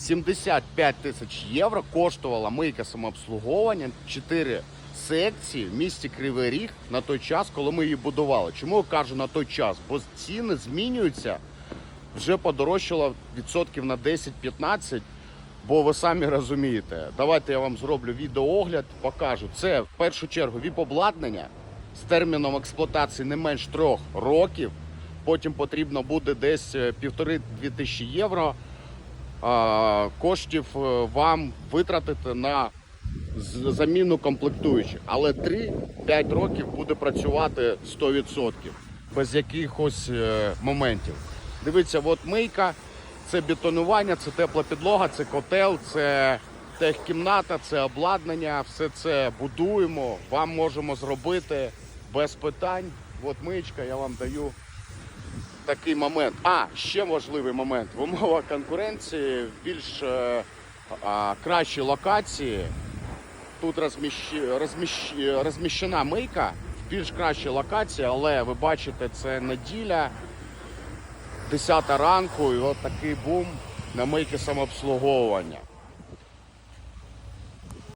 75 тисяч євро коштувала мийка самообслуговування 4 секції в місті Кривий Ріг на той час, коли ми її будували. Чому я кажу на той час? Бо ціни змінюються, вже подорожчало відсотків на 10-15. Бо ви самі розумієте, давайте я вам зроблю відеоогляд, покажу. Це в першу чергу ВІП-обладнання з терміном експлуатації не менш трьох років. Потім потрібно буде десь е, півтори-дві тисячі євро коштів е, вам витратити на заміну комплектуючих. Але 3-5 років буде працювати 100%, без якихось е, моментів. Дивіться, от мийка, це бетонування, це тепла підлога, це котел, це техкімната, це обладнання. Все це будуємо, вам можемо зробити без питань. От миєчка, я вам даю такий момент. А, ще важливий момент. В умовах конкуренції в більш е, а, кращі локації. Тут розміщ... Розміщ... розміщена мийка в більш кращій локації, але ви бачите, це неділя, 10 ранку, і от такий бум на мийки самообслуговування.